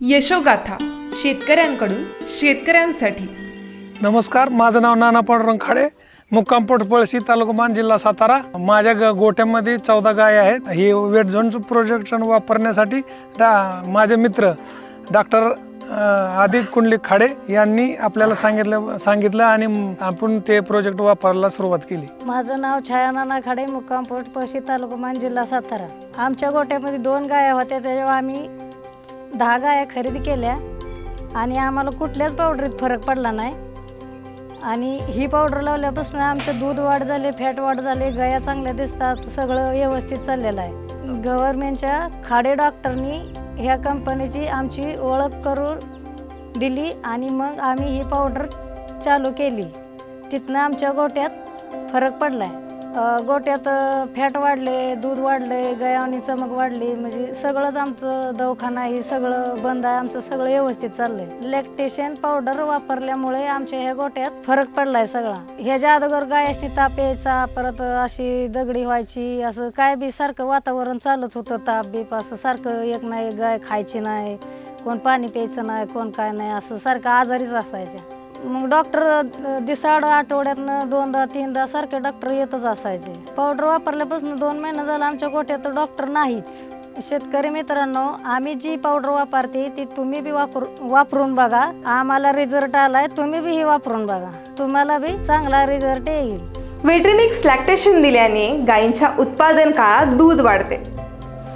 यशोगाथा शेतकऱ्यांकडून शेतकऱ्यांसाठी. नमस्कार माझं नाव नाना पांडुरंग खाडे मुक्काम पळशी तालुका मान जिल्हा सातारा. माझ्या ग गोट्यामध्ये चौदा गाय आहेत. ही वेट झोनचं प्रोजेक्शन वापरण्यासाठी डा माझे मित्र डॉक्टर आदित्य कुंडली खाडे यांनी आपल्याला सांगितलं सांगितलं आणि आपण ते प्रोजेक्ट वापरायला सुरुवात केली. माझं नाव छाया नाना खाडे मुक्काम पोस्ट पशी तालुका मान जिल्हा सातारा. आमच्या गोट्यामध्ये दोन गाया होत्या त्याच्यावर आम्ही दहा गाया खरेदी केल्या आणि आम्हाला कुठल्याच पावडरीत फरक पडला नाही. आणि ही पावडर लावल्यापासून आमचे दूध वाढ झाले फॅट वाढ झाले गया चांगल्या दिसतात सगळं व्यवस्थित चाललेलं आहे. गव्हर्मेंटच्या खाडे डॉक्टरनी ह्या कंपनीची आमची ओळख करून दिली आणि मग आम्ही ही पावडर चालू केली. तिथनं आमच्या गोट्यात फरक पडला आहे गोट्यात फॅट वाढले दूध वाढले गयावणी चमक वाढली म्हणजे सगळंच आमचं दवाखाना हे सगळं बंद आहे आमचं सगळं व्यवस्थित चाललंय. लॅक्टेशन पावडर वापरल्यामुळे आमच्या ह्या गोट्यात फरक पडलाय सगळा. ह्याच्या अगोदर गायाशी ताप यायचा परत अशी दगडी व्हायची असं काय बी सारखं वातावरण चालूच होतं ताप बीप असं सारखं एक नाही गाय खायची नाही कोण पाणी प्यायचं नाही कोण काय नाही असं सारखं आजारीच असायच्या. मग डॉक्टर दिसाड आठवड्यातनं दोनदा तीनदा सारखे डॉक्टर येतच असायचे. पावडर वापरल्यापासून दोन महिने झालं आमच्या गोठ्यात डॉक्टर नाहीच. शेतकरी मित्रांनो आम्ही जी पावडर वापरते ती तुम्ही बी वापरू वापरून बघा. आम्हाला रिझल्ट आलाय तुम्ही बी ही वापरून बघा. तुम्हाला बी चांगला रिझल्ट येईल. वेट्रिमिक्स लॅक्टेशन दिल्याने गायींच्या उत्पादन काळात दूध वाढते.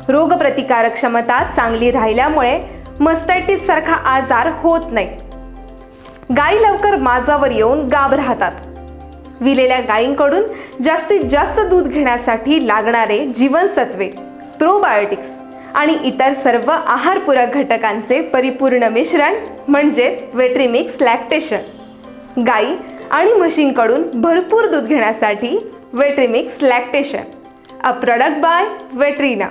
रोगप्रतिकारक क्षमता चांगली राहिल्यामुळे मस्टायटिस सारखा आजार होत नाही. गायी लवकर माजावर येऊन गाब राहतात. विलेल्या गायींकडून जास्तीत जास्त दूध घेण्यासाठी लागणारे जीवनसत्वे प्रोबायोटिक्स आणि इतर सर्व आहारपूरक घटकांचे परिपूर्ण मिश्रण म्हणजेच वेट्रीमिक्स लॅक्टेशन गाई आणि म्हशींकडून भरपूर दूध घेण्यासाठी Vetrimix lactation a product by Vetrina